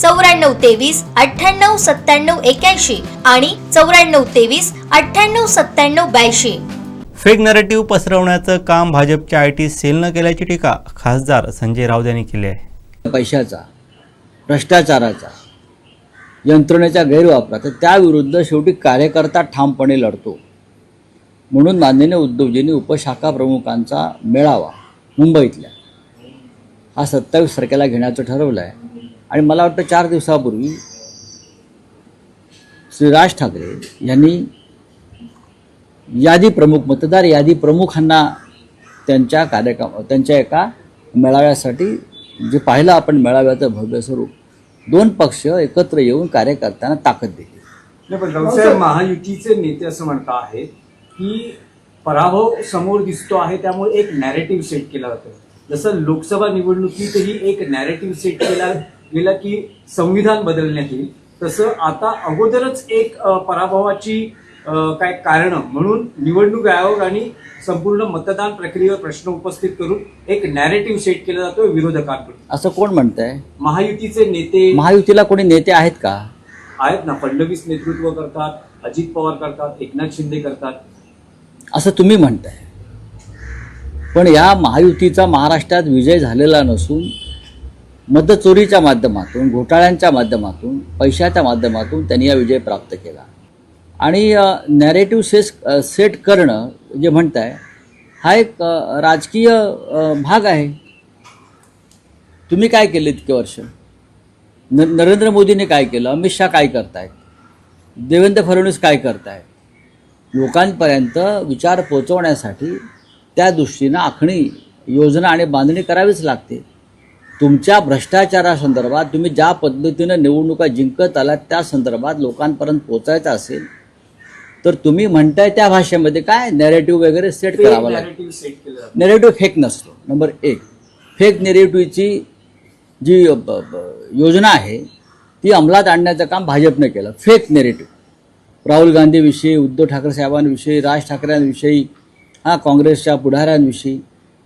चौऱ्याण्णव तेवीस अठ्ठ्याण्णव सत्त्याण्णव एक्याऐंशी आणि चौऱ्याण्णव तेवीस अठ्ठ्याण्णव सत्त्याण्णव ब्याऐंशी. फेक नरेटिव्ह पसरवण्याचं काम भाजपच्या आय टी सेलनं केल्याची टीका खासदार संजय राऊत यांनी केली आहे. पैशाचा भ्रष्टाचाराचा यंत्रणेच्या गैरवापराचा त्याविरुद्ध शेवटी कार्यकर्ता ठामपणे लढतो. म्हणून माननीय उद्धवजींनी उपशाखा प्रमुखांचा मेळावा मुंबईतल्या हा सत्तावीस तारखेला घेण्याचं ठरवलं आहे आणि मला वाटतं चार दिवसापूर्वी श्री राज ठाकरे यांनी यादी प्रमुख मतदार यादी प्रमुखांना त्यांच्या कार्यक्रम त्यांच्या एका मेळाव्यासाठी जे पाहिलं आपण मेळाव्याचं भव्य स्वरूप दोन पक्ष एकत्र येऊन कार्यकर्त्यांना ताकद दिली. पण महायुतीचे नेते असं म्हणता आहे की पराभव समोर दिसतो आहे त्यामुळे एक नॅरेटिव्ह सेट केला जातो. जसं लोकसभा निवडणुकीतही एक नॅरेटिव्ह सेट केला गेला की संविधान बदलण्यात येईल तसं आता अगोदरच एक पराभवाची काय कारण म्हणून निवडणूक आयोग आणि संपूर्ण मतदान प्रक्रियेवर प्रश्न उपस्थित करून एक नॅरेटिव्ह सेट केला जातो विरोधकांकडून. असं कोण म्हणतंय? महायुतीचे नेते महायुतीला कोणी नेते आहेत का? आहेत ना फडणवीस नेतृत्व करतात अजित पवार करतात एकनाथ शिंदे करतात. असं तुम्ही म्हणताय. पण या महायुतीचा महाराष्ट्रात विजय झालेला नसून मतचोरीच्या माध्यमातून घोटाळ्यांच्या माध्यमातून पैशाच्या माध्यमातून त्यांनी हा विजय प्राप्त केला. आणि नॅरेटिव्ह सेस सेट करणं जे म्हणताय हा एक राजकीय भाग आहे. तुम्ही काय केले इतके वर्ष? न नरेंद्र मोदीने काय केलं? अमित शहा काय करतायत? देवेंद्र फडणवीस काय करतायत? लोकांपर्यंत विचार पोचवण्यासाठी त्या दृष्टीनं आखणी योजना आणि बांधणी करावीच लागते. तुमच्या भ्रष्टाचारासंदर्भात तुम्ही ज्या पद्धतीनं निवडणुका जिंकत आलात त्या संदर्भात लोकांपर्यंत पोचायचं असेल तर तुम्ही म्हणताय त्या भाषेमध्ये काय नॅरेटिव्ह वगैरे सेट करावं लागेल नॅरेटिव्ह फेक नसतो. नंबर एक फेक नेरेटिव्हची जी योजना आहे ती अंमलात आणण्याचं काम भाजपने केलं. फेक नेरेटिव्ह राहुल गांधीविषयी उद्धव ठाकरे साहेबांविषयी राज ठाकरेंविषयी हा काँग्रेसच्या पुढाऱ्यांविषयी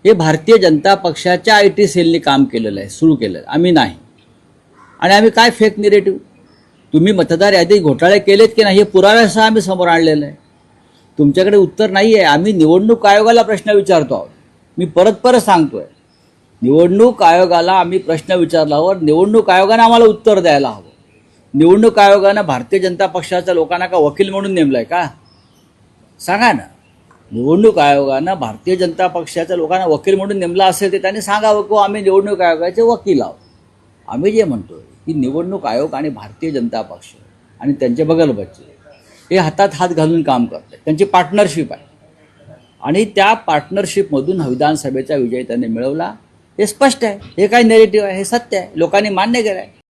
हे भारतीय जनता पक्षाच्या आय टी सेलने काम केलेलं आहे सुरू केलं आहे. आम्ही नाही. आणि आम्ही काय फेक निरेटिव्ह तुम्ही मतदार यादी घोटाळे केलेत की नाही हे पुराव्यासह आम्ही समोर आणलेलं आहे. तुमच्याकडे उत्तर नाही आहे आम्ही निवडणूक आयोगाला प्रश्न विचारतो आहोत. मी परत परत सांगतो आहे निवडणूक आयोगाला आम्ही प्रश्न विचारल्यावर निवडणूक आयोगानं आम्हाला उत्तर द्यायला हवं. निवडणूक आयोगानं भारतीय जनता पक्षाच्या लोकांना का वकील म्हणून नेमलं आहे का? सांगा ना. निवडणूक आयोगानं भारतीय जनता पक्षाच्या लोकांना वकील म्हणून नेमला असेल तर त्यांनी सांगावं की हो, आम्ही निवडणूक आयोगाचे वकील आहोत. आम्ही जे म्हणतो की निवडणूक आयोग आणि भारतीय जनता पक्ष आणि त्यांचे बगलबच्चे हे हातात हात घालून काम करतात त्यांची पार्टनरशिप आहे. आणि त्या पार्टनरशिपमधून विधानसभेचा विजय त्यांनी मिळवला. हे स्पष्ट आहे. हे काय नेरेटिव्ह आहे? हे सत्य आहे. लोकांनी मान्य केलं आहे